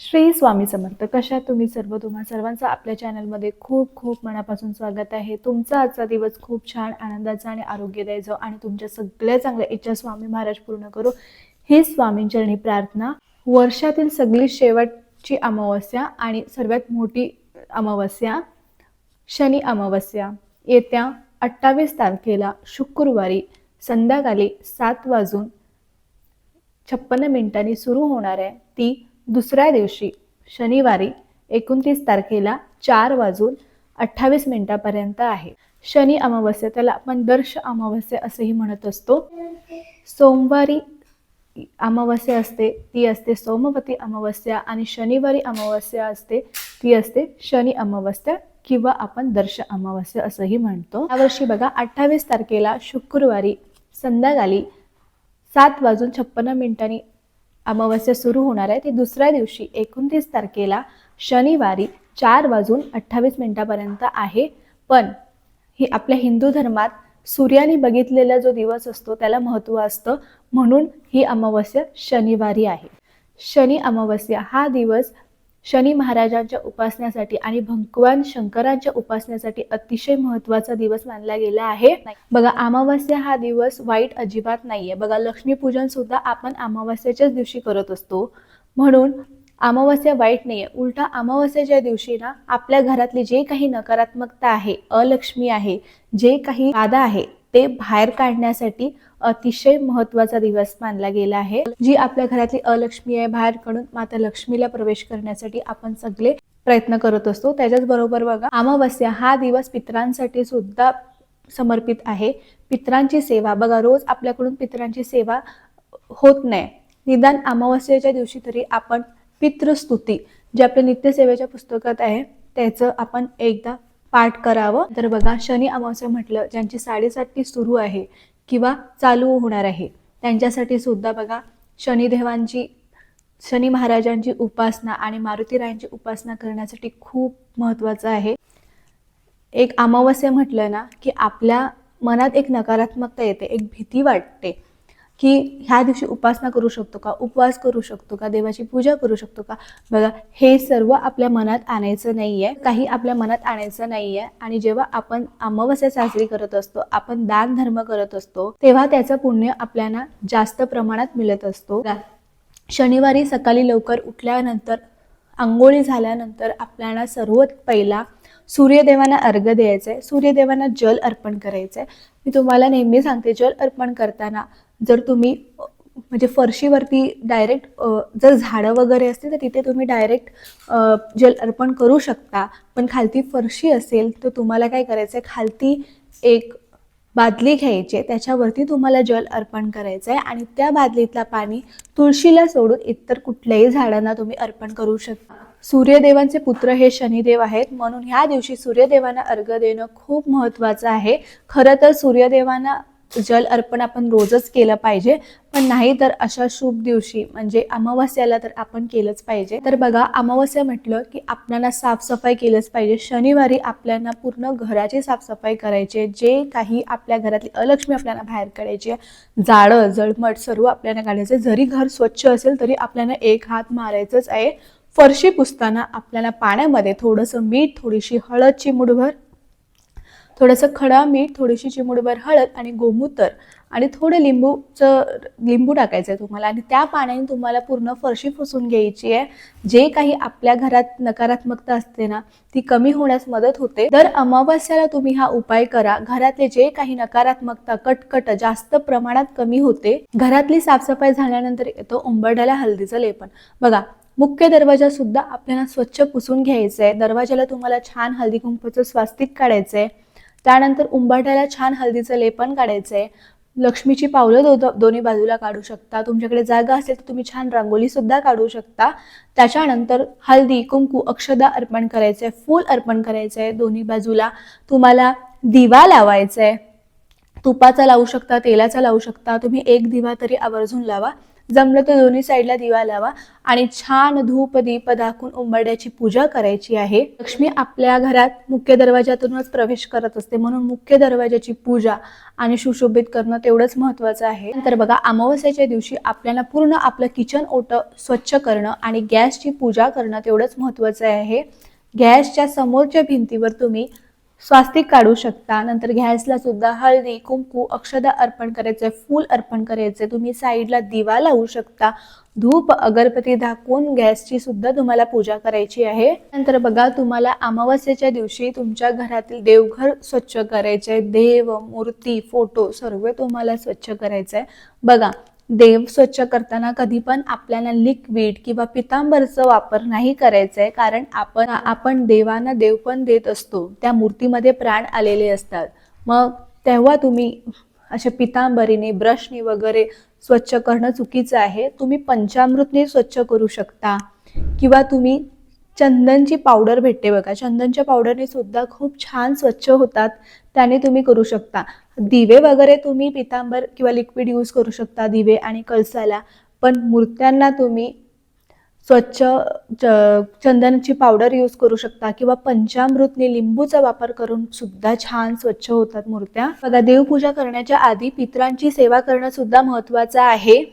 श्री स्वामी समर्थ कशा तुम्ही सर्व? तुम्हा सर्वांचं आपल्या चॅनलमध्ये खूप खूप मनापासून स्वागत आहे. तुमचा आजचा दिवस खूप छान आनंदाचा आणि आरोग्यदायी जाऊ आणि तुमच्या सगळ्या चांगल्या इच्छा स्वामी महाराज पूर्ण करू. ही स्वामींचरणी प्रार्थना वर्षातील सगळी शेवटची अमावस्या आणि सर्वात मोठी अमावस्या शनी अमावस्या. येत्या अठ्ठावीस तारखेला शुक्रवारी संध्याकाळी सात वाजून छप्पन्न मिनिटांनी सुरू होणार आहे ती दुसऱ्या दिवशी शनिवारी एकोणतीस तारखेला चार वाजून अठ्ठावीस मिनिटापर्यंत आहे. शनी अमावस्या त्याला आपण दर्श अमावस्या असेही म्हणत असतो. सोमवारी अमावस्या असते ती असते सोमवती अमावस्या आणि शनिवारी अमावस्या असते ती असते शनी अमावस्या किंवा आपण दर्श अमावस्या असंही म्हणतो. यावर्षी बघा अठ्ठावीस तारखेला शुक्रवारी संध्याकाळी सात वाजून छप्पन्न मिनिटांनी अमावस्या सुरू होणार आहे. ती दुसऱ्या दिवशी एकोणतीस तारखेला शनिवारी चार वाजून अठ्ठावीस मिनिटापर्यंत आहे. पण ही आपल्या हिंदू धर्मात सूर्याने बघितलेला जो दिवस असतो त्याला महत्त्व असतं. म्हणून ही अमावस्या शनिवारी आहे. शनी अमावस्या हा दिवस शनी महाराजांच्या उपासण्यासाठी आणि भगवान शंकरांच्या उपासण्यासाठी अतिशय महत्त्वाचा दिवस मानला गेला आहे. बघा अमावस्या हा दिवस वाईट अजिबात नाहीये. बघा लक्ष्मीपूजन सुद्धा आपण अमावस्याच्याच दिवशी करत असतो. म्हणून अमावस्या वाईट नाहीये. उलटा अमावस्याच्या दिवशी ना आपल्या घरातली जे काही नकारात्मकता आहे अलक्ष्मी आहे जे काही बाधा आहे ते बाहेर काढण्यासाठी अतिशय महत्त्वाचा दिवस मानला गेला आहे जी आपल्या घरातली अलक्ष्मी आहे. बाहेर कडून माता लक्ष्मीला प्रवेश करण्यासाठी आपण सगळे प्रयत्न करत असतो. त्याच्याच बरोबर बघा अमावस्या हा दिवस पितरांसाठी सुद्धा समर्पित आहे. पितरांची सेवा बघा रोज आपल्याकडून पितरांची सेवा होत नाही. निदान अमावस्येच्या दिवशी तरी आपण पितृस्तुती जे आपल्या नित्यसेवेच्या पुस्तकात आहे त्याचं आपण एकदा पाठ करावं. तर बघा शनी अमावस्या म्हटलं ज्यांची साडेसाती सुरू आहे किंवा चालू होणार आहे. त्यांच्यासाठी सुद्धा बघा शनिदेवांची शनी महाराजांची उपासना आणि मारुतीरायांची उपासना करण्यासाठी खूप महत्त्वाचं आहे. एक अमावस्या म्हटलं ना की आपल्या मनात एक नकारात्मकता येते एक भीती वाटते. की ह्या दिवशी उपासना करू शकतो का? उपवास करू शकतो का? देवाची पूजा करू शकतो का? बघा हे सर्व आपल्या मनात आणायचं नाही आहे काही आपल्या मनात आणायचं नाही आहे आणि जेव्हा आपण अमावस्या साजरी करत असतो आपण दान धर्म करत असतो तेव्हा त्याचं पुण्य आपल्याला जास्त प्रमाणात मिळत असतो. शनिवारी सकाळी लवकर उठल्यानंतर आंघोळी झाल्यानंतर आपल्याला सर्वात पहिला सूर्यदेवांना अर्घ द्यायचं आहे सूर्यदेवांना जल अर्पण करायचं आहे मी तुम्हाला नेहमी सांगते जल अर्पण करताना जर तुम्ही म्हणजे फरशीवरती डायरेक्ट जर झाडं वगैरे असतील तर तिथे तुम्ही डायरेक्ट जल अर्पण करू शकता. पण खालती फरशी असेल तर तुम्हाला काय करायचं आहे खालती एक बादली घ्यायची आहे. त्याच्यावरती तुम्हाला जल अर्पण करायचं आहे आणि त्या बादलीतला पाणी तुळशीला सोडून इतर कुठल्याही झाडांना तुम्ही अर्पण करू शकता. सूर्यदेवांचे पुत्र हे शनिदेव आहेत. म्हणून ह्या दिवशी सूर्यदेवांना अर्घ देणं खूप महत्त्वाचं आहे. खरं तर सूर्यदेवांना जल अर्पण आपण रोजच केलं पाहिजे पण नाही तर अशा शुभ दिवशी म्हणजे अमावस्याला तर आपण केलंच पाहिजे. तर बघा अमावस्या म्हटलं की आपल्याला साफसफाई केलंच पाहिजे. शनिवारी आपल्याला पूर्ण घराची साफसफाई करायची आहे. जे काही आपल्या घरातली अलक्ष्मी आपल्याला बाहेर काढायची आहे जाळं जळमट सर्व आपल्याला काढायचं. जरी घर स्वच्छ असेल तरी आपल्याला एक हात मारायचंच आहे. फरशी पुसताना आपल्याला पाण्यामध्ये थोडंसं मीठ थोडीशी हळद चिमुडभर थोडंसं खडा मीठ थोडीशी चिमुडभर हळद आणि गोमूत्र आणि थोडं लिंबूचं लिंबू टाकायचं आहे तुम्हाला. आणि त्या पाण्याने तुम्हाला पूर्ण फरशी पुसून घ्यायची आहे. जे काही आपल्या घरात नकारात्मकता असते ना ती कमी होण्यास मदत होते. दर अमावस्याला तुम्ही हा उपाय करा. घरातले जे काही नकारात्मकता कटकट जास्त प्रमाणात कमी होते घरातली साफसफाई झाल्यानंतर येतो उंबरड्याला हळदीचं लेपन. बघा मुख्य दरवाजा सुद्धा आपल्याला स्वच्छ पुसून घ्यायचा आहे दरवाजाला तुम्हाला छान हळदी कुंकूचं स्वास्तिक काढायचं आहे त्यानंतर उंबाट्याला छान हळदीचं लेपन काढायचं आहे लक्ष्मीची पावलं दो दोन्ही बाजूला काढू शकता. तुमच्याकडे जागा असेल तर तुम्ही छान रांगोळी सुद्धा काढू शकता. त्याच्यानंतर हळदी कुंकू अक्षदा अर्पण करायचं आहे फूल अर्पण करायचं आहे दोन्ही बाजूला. तुम्हाला दिवा लावायचा आहे तुपाचा लावू शकता तेलाचा लावू शकता. तुम्ही एक दिवा तरी आवर्जून लावा. जमलं तर दोन्ही साईडला दिवा लावा. आणि छान धूप दीप दाखवून उंबरड्याची पूजा करायची आहे. लक्ष्मी आपल्या घरात मुख्य दरवाजातूनच प्रवेश करत असते. म्हणून मुख्य दरवाजाची पूजा आणि सुशोभित करणं तेवढंच महत्वाचं आहे. नंतर बघा अमावस्याच्या दिवशी आपल्याला पूर्ण आपलं किचन ओटं स्वच्छ करणं आणि गॅसची पूजा करणं तेवढंच महत्वाचं आहे. गॅसच्या समोरच्या भिंतीवर तुम्ही स्वास्तिक काढू शकता. नंतर गॅसला सुद्धा हळदी कुंकू अक्षदा अर्पण करायचे फूल अर्पण करायचे. तुम्ही साईडला दिवा लावू शकता. धूप अगरबत्ती दाखवून गॅसची सुद्धा तुम्हाला पूजा करायची आहे. नंतर बघा तुम्हाला अमावस्येच्या दिवशी तुमच्या घरातील देवघर स्वच्छ करायचे. देव मूर्ती फोटो सर्व तुम्हाला स्वच्छ करायचंय बघा देव स्वच्छ करताना कधी पण आपल्याला लिक्विड किंवा पितांबरचा वापर नाही करायचा आहे कारण आपण आपण देवांना देव पण देत असतो. त्या मूर्तीमध्ये प्राण आलेले असतात. मग तेव्हा तुम्ही अशा पितांबरीने ब्रशने वगैरे स्वच्छ करणं चुकीचं आहे. तुम्ही पंचामृतने स्वच्छ करू शकता. किंवा तुम्ही चंदनची पावडर भेटते बघा. चंदनच्या पावडरने सुद्धा खूप छान स्वच्छ होतात. त्याने तुम्ही करू शकता. दिवे वगैरे तुम्ही पितांबर किंवा लिक्विड यूज करू शकता दिवे आणि कळसाला. पण मूर्त्यांना तुम्ही स्वच्छ च- चंदनाची पावडर यूज करू शकता किंवा पंचामृतने लिंबूचा वापर करून सुद्धा छान स्वच्छ होतात मूर्त्या. बघा देवपूजा करण्याच्या आधी पित्रांची सेवा करणं सुद्धा महत्वाचं आहे.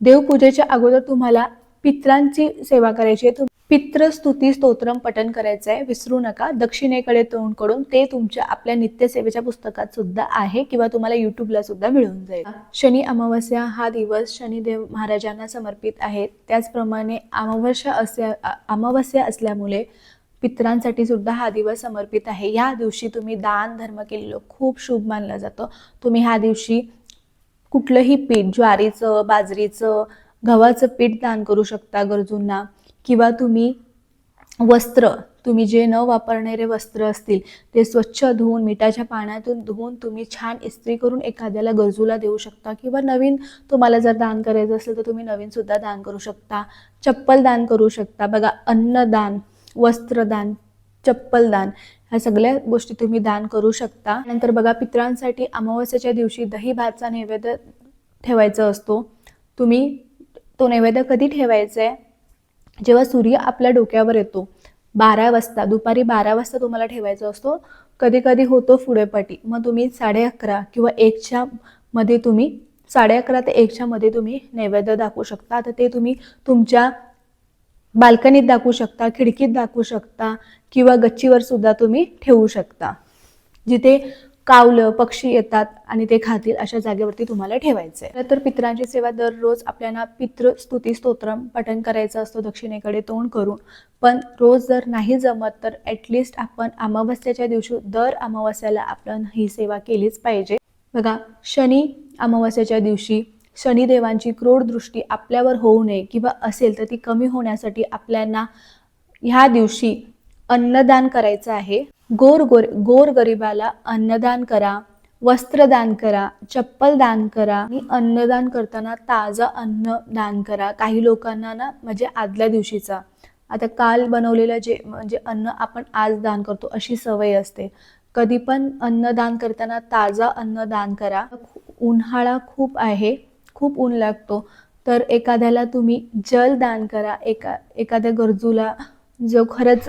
देवपूजेच्या अगोदर तुम्हाला पित्रांची सेवा करायची आहे. पित्र पित्रस्तुती स्तोत्रम पठण करायचं आहे विसरू नका. दक्षिणेकडे तोंड करून ते तुमच्या आपल्या नित्यसेवेच्या पुस्तकात सुद्धा आहे किंवा तुम्हाला युट्यूबला सुद्धा मिळून जाईल. शनी अमावस्या हा दिवस शनिदेव महाराजांना समर्पित आहे. त्याचप्रमाणे अमावस्या असल्या अमावस्या असल्यामुळे पित्रांसाठी सुद्धा हा दिवस समर्पित आहे. या दिवशी तुम्ही दान धर्म केलेलं खूप शुभ मानलं जातं. तुम्ही ह्या दिवशी कुठलंही पीठ ज्वारीचं बाजरीचं गव्हाचं पीठ दान करू शकता गरजूंना. किंवा तुम्ही वस्त्र तुम्ही जे न वापरणारे वस्त्र असतील ते स्वच्छ धुवून मिठाच्या पाण्यातून धुवून तुम्ही छान इस्त्री करून एखाद्याला गरजूला देऊ शकता. किंवा नवीन तुम्हाला जर दान करायचं असेल तर तुम्ही नवीनसुद्धा दान करू शकता. चप्पल दान करू शकता. बघा अन्नदान वस्त्रदान चप्पलदान ह्या सगळ्या गोष्टी तुम्ही दान करू शकता. नंतर बघा पित्रांसाठी अमावस्याच्या दिवशी दही भातचा नैवेद्य ठेवायचा असतो. तुम्ही तो नैवेद्य कधी ठेवायचा आहे जेव्हा सूर्य आपल्या डोक्यावर येतो बारा वाजता दुपारी बारा वाजता तुम्हाला ठेवायचा असतो. कधी कधी होतो पुढेपाठी मग तुम्ही साडे अकरा किंवा एकच्या मध्ये तुम्ही साडे अकरा ते एकच्या मध्ये तुम्ही नैवेद्य दाखवू शकता. तर ते तुम्ही तुमच्या बाल्कनीत दाखवू शकता खिडकीत दाखवू शकता किंवा गच्चीवर सुद्धा तुम्ही ठेवू शकता. जिथे कावलं पक्षी येतात आणि ते खातील अशा जागेवरती तुम्हाला ठेवायचं आहे तर पित्रांची सेवा दररोज आपल्याला पितृस्तुती स्तोत्रम पठण करायचं असतो दक्षिणेकडे तोंड करून. पण रोज जर नाही जमत तर ॲटलिस्ट आपण अमावस्याच्या दिवशी दर अमावस्याला आपण ही सेवा केलीच पाहिजे. बघा शनी अमावस्याच्या दिवशी शनिदेवांची क्रोड दृष्टी आपल्यावर होऊ नये किंवा असेल तर ती कमी होण्यासाठी आपल्याला ह्या दिवशी अन्नदान करायचं आहे. गोर गोर गोर गरिबाला अन्नदान करा वस्त्रदान करा चप्पल दान करा. आणि अन्नदान करताना ताजं अन्न दान करा. काही लोकांना ना म्हणजे आदल्या दिवशीचा. आता काल बनवलेलं जे म्हणजे अन्न आपण आज दान करतो अशी सवय असते. कधी पण अन्नदान करताना ताजा अन्न दान करा. उन्हाळा खूप आहे खूप ऊन लागतो. तर एखाद्याला तुम्ही जल दान करा. एका एखाद्या गरजूला जो खरंच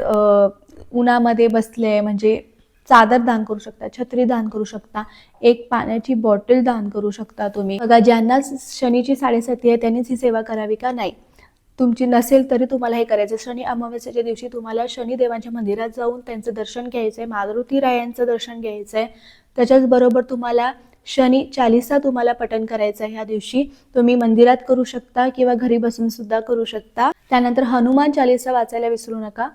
उन्हामध्ये बसले म्हणजे चादर दान करू शकता छत्री दान करू शकता एक पाण्याची बॉटल दान करू शकता तुम्ही. बघा ज्यांना शनीची साडेसाती आहे त्यांनीच ही सेवा करावी का नाही? तुमची नसेल तरी तुम्हाला हे करायचं. शनी अमावस्याच्या दिवशी तुम्हाला शनिदेवांच्या मंदिरात जाऊन त्यांचं दर्शन घ्यायचं आहे मारुती रायांचं दर्शन घ्यायचं आहे त्याच्याच बरोबर तुम्हाला शनी चालिसा तुम्हाला पठन करायचं आहे ह्या दिवशी. तुम्ही मंदिरात करू शकता किंवा घरी बसून सुद्धा करू शकता. त्यानंतर हनुमान चालिसा वाचायला विसरू नका.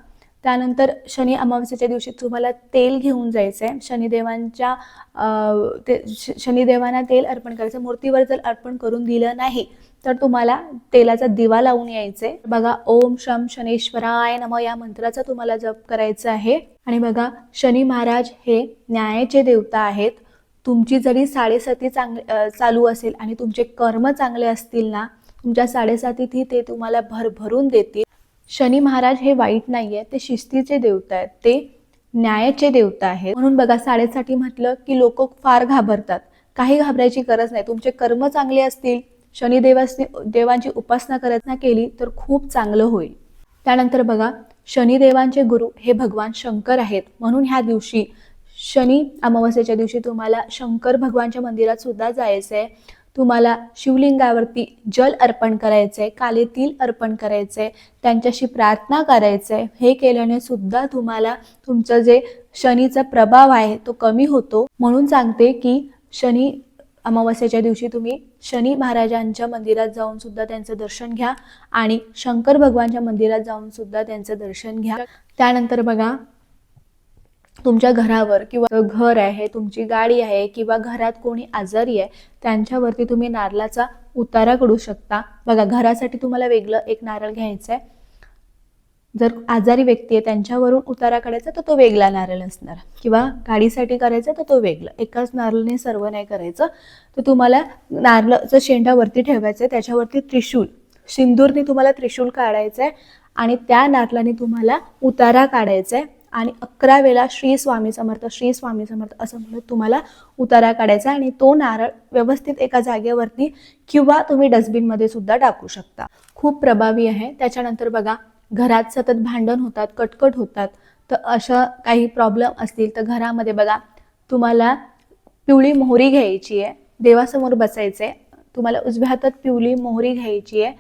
त्यानंतर शनी अमावस्येच्या दिवशी तुम्हाला तेल घेऊन जायचं आहे शनिदेवांच्या ते शनिदेवांना तेल अर्पण करायचं. मूर्तीवर जर अर्पण करून दिलं नाही तर तुम्हाला तेलाचा दिवा लावून यायचे बघा ओम शम शनेश्वराय नम या मंत्राचा तुम्हाला जप करायचा आहे. आणि बघा शनी महाराज हे न्यायाचे देवता आहेत. तुमची जरी साडेसाती चांग चालू असेल आणि तुमचे कर्म चांगले असतील ना तुमच्या साडेसातीतही ते तुम्हाला भरभरून देतील. शनी महाराज हे वाईट नाही आहे ते शिस्तीचे देवता आहेत ते न्यायाचे देवता आहेत. म्हणून बघा साडेसाठी म्हटलं की लोक फार घाबरतात. काही घाबरायची गरज नाही. तुमचे कर्म चांगले असतील शनिदेवासनी देवांची उपासना करत केली तर खूप चांगलं होईल. त्यानंतर बघा शनिदेवांचे गुरु हे भगवान शंकर आहेत. म्हणून ह्या दिवशी शनी अमावस्येच्या दिवशी तुम्हाला शंकर भगवानच्या मंदिरात सुद्धा जायचं आहे तुम्हाला शिवलिंगावरती जल अर्पण करायचं आहे काले तिल अर्पण करायचं आहे त्यांच्याशी प्रार्थना करायचं आहे हे केल्याने सुद्धा तुम्हाला तुमचं जे शनीचा प्रभाव आहे तो कमी होतो. म्हणून सांगते की शनी अमावस्येच्या दिवशी तुम्ही शनी महाराजांच्या मंदिरात जाऊन सुद्धा त्यांचं दर्शन घ्या आणि शंकर भगवानच्या मंदिरात जाऊन सुद्धा त्यांचं दर्शन घ्या. त्यानंतर बघा तुमच्या घरावर किंवा घर आहे तुमची गाडी आहे किंवा घरात कोणी आजारी आहे त्यांच्यावरती तुम्ही नारळाचा उतारा करू शकता. बघा घरासाठी तुम्हाला वेगळं एक नारळ घ्यायचं आहे जर आजारी व्यक्ती आहे त्यांच्यावरून उतारा काढायचा तर तो वेगळा नारळ असणार. किंवा गाडीसाठी करायचा तर तो वेगळा. एकाच नारळने सर्व नाही करायचं. तर तुम्हाला नारळाचं शेंडावरती ठेवायचं आहे त्याच्यावरती त्रिशूल. सिंदूरने तुम्हाला त्रिशूल काढायचं आहे आणि त्या नारळाने तुम्हाला उतारा काढायचा आहे आणि अकरा वेळा श्री स्वामी समर्थ श्री स्वामी समर्थ असं म्हणत तुम्हाला उतारा काढायचा आणि तो नारळ व्यवस्थित एका जागेवरती किंवा तुम्ही डस्टबिनमध्ये सुद्धा टाकू शकता. खूप प्रभावी आहे. त्याच्यानंतर बघा घरात सतत भांडण होतात कटकट होतात. तर अशा काही प्रॉब्लेम असतील तर घरामध्ये बघा तुम्हाला पिवळी मोहरी घ्यायची आहे. देवासमोर बसायचं आहे. तुम्हाला उजव्या हातात पिवळी मोहरी घ्यायची आहे.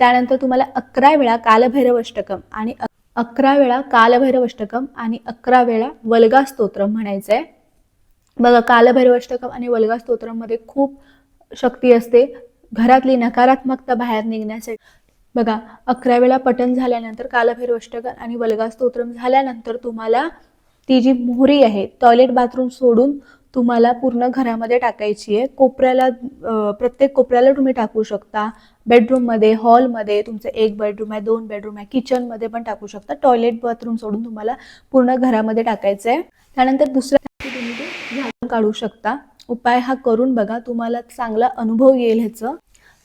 त्यानंतर तुम्हाला अकरा वेळा कालभैरव अष्टकम आणि अकरा वेळा कालभैरव अष्टकम आणि अकरा वेळा वल्गा स्तोत्रम म्हणायचं आहे बघा कालभैरव अष्टकम आणि वल्गा स्तोत्रममध्ये खूप शक्ती असते. घरातली नकारात्मकता बाहेर निघण्यासाठी. बघा अकरा वेळा पठण झाल्यानंतर कालभैरव अष्टकम आणि वल्गा स्तोत्रम झाल्यानंतर तुम्हाला ती जी मोहरी आहे टॉयलेट बाथरूम सोडून तुम्हाला पूर्ण घरामध्ये टाकायची आहे. कोपऱ्याला प्रत्येक कोपऱ्याला तुम्ही टाकू शकता. बेडरूममध्ये हॉलमध्ये तुमचं एक बेडरूम आहे दोन बेडरूम आहे किचनमध्ये पण टाकू शकता. टॉयलेट बाथरूम सोडून तुम्हाला पूर्ण घरामध्ये टाकायचं आहे. त्यानंतर दुसऱ्या तुम्ही ते झाडून काढू शकता. उपाय हा करून बघा तुम्हाला चांगला अनुभव येईल ह्याचं.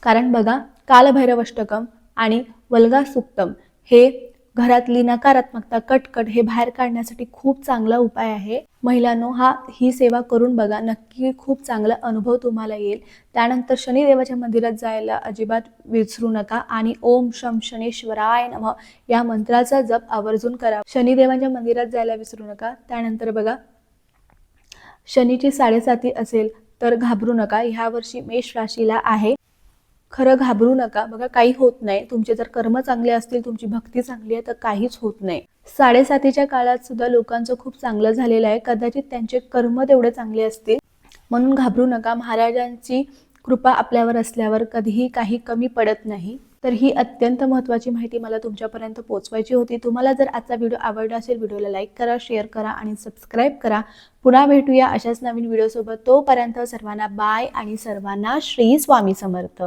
कारण बघा कालभैरव अष्टकम आणि वल्गा सुक्तम हे घरातली नकारात्मकता कटकट हे बाहेर काढण्यासाठी खूप चांगला उपाय आहे. महिलांनो हा ही सेवा करून बघा. नक्की खूप चांगला अनुभव तुम्हाला येईल. त्यानंतर शनिदेवाच्या मंदिरात जायला अजिबात विसरू नका आणि ओम शम शनेश्वराय नम या मंत्राचा जप आवर्जून करा. शनिदेवाच्या मंदिरात जायला विसरू नका. त्यानंतर बघा शनीची साडेसाती असेल तर घाबरू नका. ह्या वर्षी मेष राशीला आहे. खरं घाबरू नका. बघा काही होत नाही. तुमचे जर कर्म चांगले असतील तुमची भक्ती चांगली आहे तर काहीच होत नाही. साडेसातीच्या काळात सुद्धा लोकांचं खूप चांगलं झालेलं आहे. कदाचित त्यांचे कर्म तेवढे चांगले असतील. म्हणून घाबरू नका. महाराजांची कृपा आपल्यावर असल्यावर कधीही काही कमी पडत नाही. तर ही अत्यंत महत्त्वाची माहिती मला तुमच्यापर्यंत पोहोचवायची होती. तुम्हाला जर आजचा व्हिडिओ आवडला असेल व्हिडिओला लाईक करा शेअर करा आणि सबस्क्राईब करा. पुन्हा भेटूया अशाच नवीन व्हिडिओसोबत. तोपर्यंत सर्वांना बाय आणि सर्वांना श्री स्वामी समर्थ.